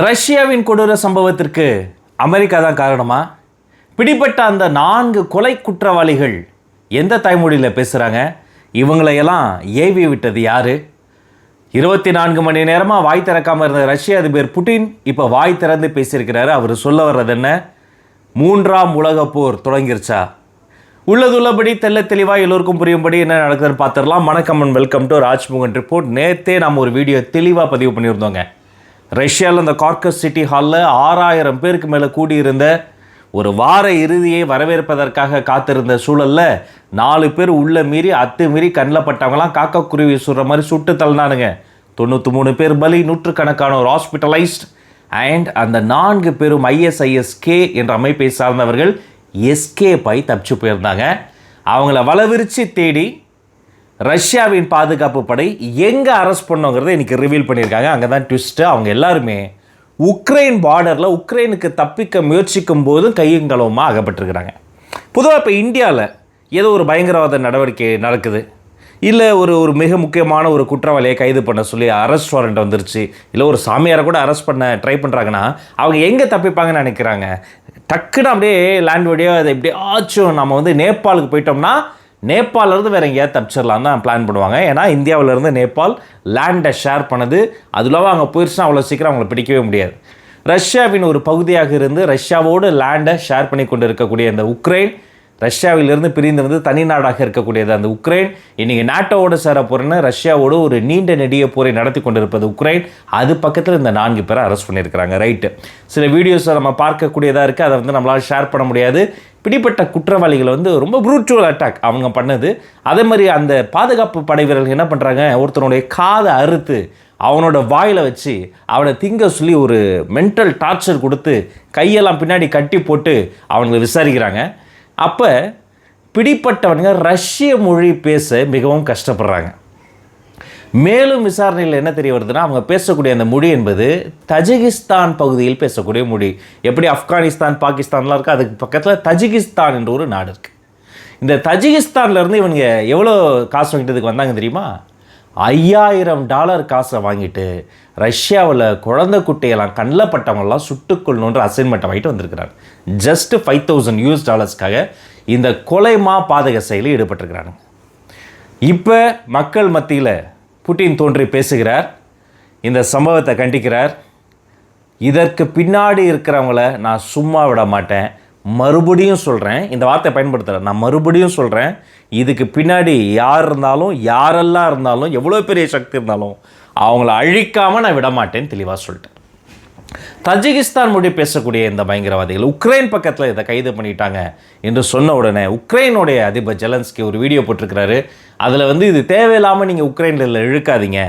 ரஷ்யாவின் கொடூர சம்பவத்திற்கு அமெரிக்கா தான் காரணமா? பிடிப்பட்ட அந்த நான்கு கொலை குற்றவாளிகள் எந்த தாய்மொழியில் பேசுகிறாங்க இவங்களையெல்லாம் ஏவி விட்டது யார்? இருபத்தி நான்கு மணி நேரமாக வாய் திறக்காமல் இருந்த ரஷ்ய அதிபர் புட்டின் இப்போ வாய் திறந்து பேசியிருக்கிறாரு. அவர் சொல்ல வர்றது என்ன? மூன்றாம் உலகப் போர் தொடங்கிருச்சா? உள்ளதுள்ளபடி தெள்ள தெளிவாக எல்லோருக்கும் புரியும்படி என்ன நடக்குதுன்னு பார்த்துடலாம். வணக்கம் and welcome to Rajmugan report நேற்றே நம்ம ஒரு வீடியோ தெளிவாக பதிவு பண்ணியிருந்தோங்க. ரஷ்யாவில் அந்த கார்க்கஸ் சிட்டி ஹாலில் ஆறாயிரம் பேருக்கு மேலே கூடியிருந்த ஒரு வார இறுதியை வரவேற்பதற்காக காத்திருந்த சூழலில் நாலு பேர் உள்ள மீறி அத்து மீறி கண்ணில் பட்டவங்களாம் காக்கக்குருவி சுடுற மாதிரி சுட்டு தள்ளினானுங்க. தொண்ணூற்றி மூணு பேர் பலி நூற்றுக்கணக்கானோர் ஹாஸ்பிட்டலைஸ்ட் அண்ட் அந்த நான்கு பேரும் ஐஎஸ்ஐஎஸ்கே என்ற அமைப்பை சார்ந்தவர்கள் எஸ்கேப் ஆகி தப்பிச்சு போயிருந்தாங்க. அவங்கள வளவிரித்து தேடி ரஷ்யாவின் பாதுகாப்பு படை எங்கே அரெஸ்ட் பண்ணோங்கிறத இன்றைக்கி ரிவீல் பண்ணியிருக்காங்க. அங்கே தான் ட்விஸ்ட்டு அவங்க எல்லாருமே உக்ரைன் பார்டரில் உக்ரைனுக்கு தப்பிக்க முயற்சிக்கும் போதும் கையங்களவுமாக அகப்பட்டிருக்கிறாங்க. பொதுவாக இப்போ இந்தியாவில் ஏதோ ஒரு பயங்கரவாத நடவடிக்கை நடக்குது. இல்லை ஒரு ஒரு மிக முக்கியமான ஒரு குற்றவாளியை கைது பண்ண சொல்லி அரெஸ்ட் வாரண்ட் வந்துருச்சு. இல்லை ஒரு சாமியாரை கூட அரெஸ்ட் பண்ண ட்ரை பண்ணுறாங்கன்னா அவங்க எங்கே தப்பிப்பாங்கன்னு நினைக்கிறாங்க? டக்குன்னு அப்படியே லேண்ட் வழியாக அதை எப்படியே ஆச்சும் நம்ம வந்து நேபாளுக்கு போயிட்டோம்னா நேபாளிலேருந்து வேறு எங்கேயாவது தப்பிச்சிடலாம் தான் பிளான் பண்ணுவாங்க. ஏன்னா இந்தியாவிலேருந்து நேபாள் லேண்டை ஷேர் பண்ணது. அதுலவா அங்கே போயிடுச்சுன்னா அவ்வளோ சீக்கிரம் அவங்கள பிடிக்கவே முடியாது. ரஷ்யாவின் ஒரு பகுதியாக இருந்து ரஷ்யாவோடு லேண்டை ஷேர் பண்ணி கொண்டு இருக்கக்கூடிய இந்த உக்ரைன் ரஷ்யாவிலிருந்து பிரிந்து வந்து தனி நாடாக இருக்கக்கூடியது அந்த உக்ரைன். இன்றைக்கி நாட்டோட சேர போகிறேன்னு ரஷ்யாவோடு ஒரு நீண்ட நெடிய போரை நடத்தி கொண்டிருப்பது உக்ரைன். அது பக்கத்தில் இந்த நான்கு பேரை அரெஸ்ட் பண்ணியிருக்கிறாங்க. ரைட்டு சில வீடியோஸை நம்ம பார்க்கக்கூடியதாக இருக்குது அதை வந்து நம்மளால் ஷேர் பண்ண முடியாது. பிடிப்பட்ட குற்றவாளிகள் வந்து ரொம்ப ப்ரூச்சுவல் அட்டாக் அவங்க பண்ணது. அதே மாதிரி அந்த பாதுகாப்பு படை வீரர்கள் என்ன பண்ணுறாங்க ஒருத்தனுடைய காதை அறுத்து அவனோட வாயில் வச்சு அவனை திங்க சொல்லி ஒரு மென்டல் டார்ச்சர் கொடுத்து கையெல்லாம் பின்னாடி கட்டி போட்டு அவங்களை விசாரிக்கிறாங்க. அப்போ பிடிப்பட்டவனுங்க ரஷ்ய மொழி பேச மிகவும் கஷ்டப்படுறாங்க. மேலும் விசாரணையில் என்ன தெரிய வருதுன்னா அவங்க பேசக்கூடிய அந்த மொழி என்பது தஜிகிஸ்தான் பகுதியில் பேசக்கூடிய மொழி. எப்படி ஆப்கானிஸ்தான் பாகிஸ்தான்லாம் இருக்குது அதுக்கு பக்கத்தில் தஜிகிஸ்தான் என்ற ஒரு நாடு இருக்குது இந்த தஜிகிஸ்தான்லேருந்து இவனுங்க எவ்வளோ காசு வாங்கிட்டதுக்கு வந்தாங்க தெரியுமா? ஐயாயிரம் டாலர் காசை வாங்கிட்டு ரஷ்யாவில் குழந்தை குட்டையெல்லாம் கண்ணில் பட்டவங்களாம் சுட்டுக்கொள்ளணுன்ற அசைன்மெண்ட்டை வாங்கிட்டு வந்திருக்கிறார் ஜஸ்ட் ஃபைவ் தௌசண்ட் யூஎஸ் டாலர்ஸ்க்காக இந்த கொலைமா பாதக செயலில் ஈடுபட்டிருக்கிறாங்க இப்போ மக்கள் மத்தியில் புட்டின் தோன்றி பேசுகிறார். இந்த சம்பவத்தை கண்டிக்கிறார். இதற்கு பின்னாடி இருக்கிறவங்கள நான் சும்மா விட மாட்டேன். மறுபடியும் சொல்கிறேன் இந்த வார்த்தையை பயன்படுத்துகிறேன் நான் மறுபடியும் சொல்கிறேன் இதுக்கு பின்னாடி யார் இருந்தாலும் யாரெல்லாம் இருந்தாலும் எவ்வளோ பெரிய சக்தி இருந்தாலும் அவங்கள அழிக்காமல் நான் விட மாட்டேன்னு தெளிவாக சொல்லிட்டேன். தஜிகிஸ்தான் மொழி பேசக்கூடிய இந்த பயங்கரவாதிகள். உக்ரைன் பக்கத்தில் இதை கைது பண்ணிட்டாங்க என்று சொன்ன உடனே உக்ரைனுடைய அதிபர் ஜெலன்ஸ்கி ஒரு வீடியோ போட்டிருக்கிறாரு. அதில் வந்து இது தேவையில்லாமல் நீங்கள் உக்ரைனில் இழுக்காதீங்க.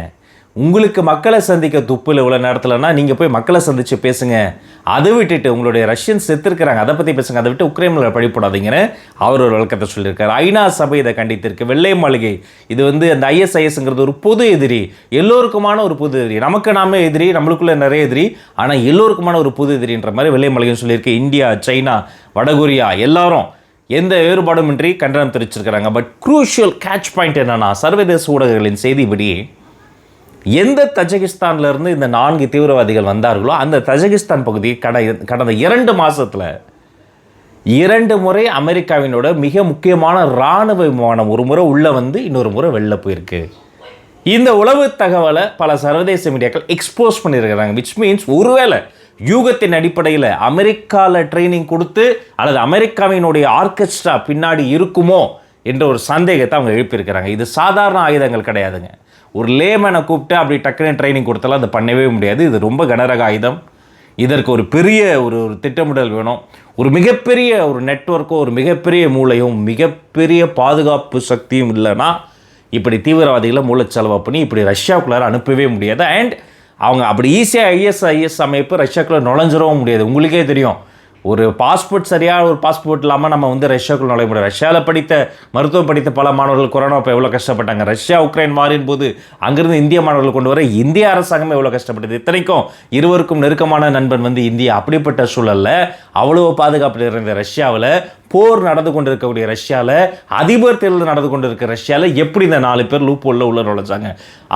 உங்களுக்கு மக்களை சந்திக்க துப்பில் இவ்வளோ நேரத்தில்னா நீங்கள் போய் மக்களை சந்தித்து பேசுங்க. அதை விட்டுட்டு உங்களுடைய ரஷ்யன் செத்துருக்கிறாங்க. அதை பற்றி பேசுங்க. அதை விட்டு உக்ரைனில் பழிப்படாதீங்கன்னு அவர் ஒரு விளக்கத்தை சொல்லியிருக்கார். ஐநா சபை இதை கண்டித்திருக்கு. வெள்ளை மாளிகை. இது வந்து அந்த ஐஎஸ்ஐஎஸ்ங்கிறது ஒரு பொது எதிரி. எல்லோருக்குமான ஒரு பொது எதிரி. நமக்கு நாம எதிரி நம்மளுக்குள்ள நிறைய எதிரி. ஆனால் எல்லோருக்குமான ஒரு பொது எதிரின்ற மாதிரி வெள்ளை மாளிகைன்னு சொல்லியிருக்கு. இந்தியா சைனா வடகொரியா எல்லாரும் எந்த வேறுபாடுமின்றி கண்டனம் தெரிவிச்சிருக்கிறாங்க. பட் குரூஷியல் கேட்ச் பாயிண்ட் என்னன்னா சர்வதேச ஊடகங்களின் செய்திப்படி எந்த தஜகிஸ்தான்ல இருந்து இந்த நான்கு தீவிரவாதிகள் வந்தார்களோ அந்த தஜகிஸ்தான் பகுதி கட கடந்த இரண்டு மாதத்தில் இரண்டு முறை அமெரிக்காவினோட மிக முக்கியமான இராணுவ விமானம் ஒரு முறை உள்ளே வந்து இன்னொரு முறை வெளில போயிருக்கு. இந்த உளவு தகவலை பல சர்வதேச மீடியாக்கள் எக்ஸ்போஸ் பண்ணியிருக்கிறாங்க விச் மீன்ஸ் ஒருவேளை யூகத்தின் அடிப்படையில் அமெரிக்காவில் ட்ரைனிங் கொடுத்து அல்லது அமெரிக்காவினுடைய ஆர்கெஸ்ட்ரா பின்னாடி இருக்குமோ என்ற ஒரு சந்தேகத்தை அவங்க எழுப்பியிருக்கிறாங்க. இது சாதாரண ஆயுதங்கள் கிடையாதுங்க. ஒரு லேமனை கூப்பிட்டு அப்படி டக்குன்னு ட்ரைனிங் கொடுத்தாலும் அதை பண்ணவே முடியாது. இது ரொம்ப கனரக ஆயுதம். இதற்கு ஒரு பெரிய ஒரு ஒரு திட்டமிடல் வேணும். ஒரு மிகப்பெரிய ஒரு நெட்வொர்க்கோ ஒரு மிகப்பெரிய மூளையும் மிகப்பெரிய பாதுகாப்பு சக்தியும் இல்லைன்னா இப்படி தீவிரவாதிகளை மூளைச்செலவு பண்ணி இப்படி ரஷ்யாவுக்குள்ளார அனுப்பவே முடியாது. அண்ட் அவங்க அப்படி ஈஸியாக ஐஎஸ்ஐஎஸ் அமைப்பு ரஷ்யாக்குள்ளே நுழைஞ்சிடவும் முடியாது. உங்களுக்கே தெரியும். ஒரு பாஸ்போர்ட் சரியாக ஒரு பாஸ்போர்ட் இல்லாமல் நம்ம வந்து ரஷ்யாவுக்குள் நுழைய முடியும் ரஷ்யாவில் படித்த மருத்துவம் படித்த பல மாணவர்கள் கொரோனா இப்போ எவ்வளோ கஷ்டப்பட்டாங்க? ரஷ்யா உக்ரைன் வாரின் போது அங்கிருந்து இந்திய மாணவர்கள் கொண்டு வர இந்திய அரசாங்கம் எவ்வளோ கஷ்டப்பட்டது? இத்தனைக்கும் இருவருக்கும் நெருக்கமான நண்பன் வந்து இந்தியா. அப்படிப்பட்ட சூழலில் அவ்வளோ பாதுகாப்பில் இருந்த ரஷ்யாவில் போர் நடந்து கொண்டிருக்கக்கூடிய ரஷ்யாவில் அதிபர் தேர்தல் நடந்து கொண்டிருக்க ரஷ்யாவில் எப்படி இந்த நாலு பேர் லூப் உள்ள உள்ள நுழைஞ்சாங்க?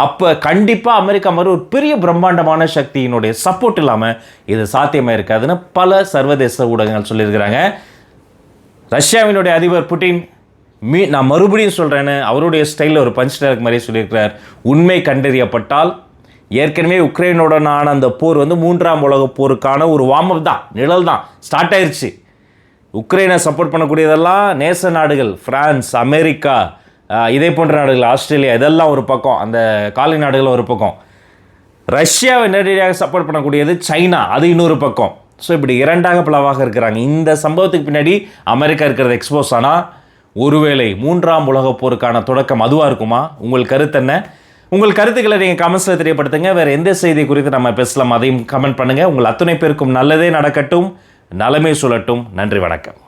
அப்போ கண்டிப்பாக அமெரிக்கா மாதிரி ஒரு பெரிய பிரம்மாண்டமான சக்தியினுடைய சப்போர்ட் இல்லாமல் இது சாத்தியமாக இருக்காதுன்னு பல சர்வதேச ஊடகங்கள் சொல்லியிருக்கிறாங்க. ரஷ்யாவினுடைய அதிபர் புட்டின் மீ நான் மறுபடியும் சொல்கிறேன்னு அவருடைய ஸ்டைலில் ஒரு பஞ்ச் டேரக் மாதிரி சொல்லியிருக்கிறார். உண்மை கண்டறியப்பட்டால் ஏற்கனவே உக்ரைனுடனான அந்த போர் வந்து மூன்றாம் உலகப் போருக்கான ஒரு வார்ம் தான் நிழல் தான் ஸ்டார்ட் ஆயிடுச்சு உக்ரைனை சப்போர்ட் பண்ணக்கூடியதெல்லாம் நேச நாடுகள் ஃப்ரான்ஸ் அமெரிக்கா இதே போன்ற நாடுகள் ஆஸ்திரேலியா இதெல்லாம் ஒரு பக்கம் அந்த காலி நாடுகள் ஒரு பக்கம். ரஷ்யாவை நேரடியாக சப்போர்ட் பண்ணக்கூடியது சைனா அது இன்னொரு பக்கம். ஸோ இப்படி இரண்டாக பிளவாக இருக்கிறாங்க. இந்த சம்பவத்துக்கு பின்னாடி அமெரிக்கா இருக்கிறது எக்ஸ்போஸ் ஆனால் ஒருவேளை மூன்றாம் உலகப் போருக்கான தொடக்கம் அதுவாக இருக்குமா? உங்கள் கருத்து என்ன? உங்கள் கருத்துக்களை நீங்கள் கமெண்ட்ஸில் தெரியப்படுத்துங்க. வேறு எந்த செய்தி குறித்து நம்ம பேசலாம் அதையும் கமெண்ட் பண்ணுங்கள் உங்கள் அத்துணை பேருக்கும் நல்லதே நடக்கட்டும். நலமே சுழட்டும். நன்றி வணக்கம்.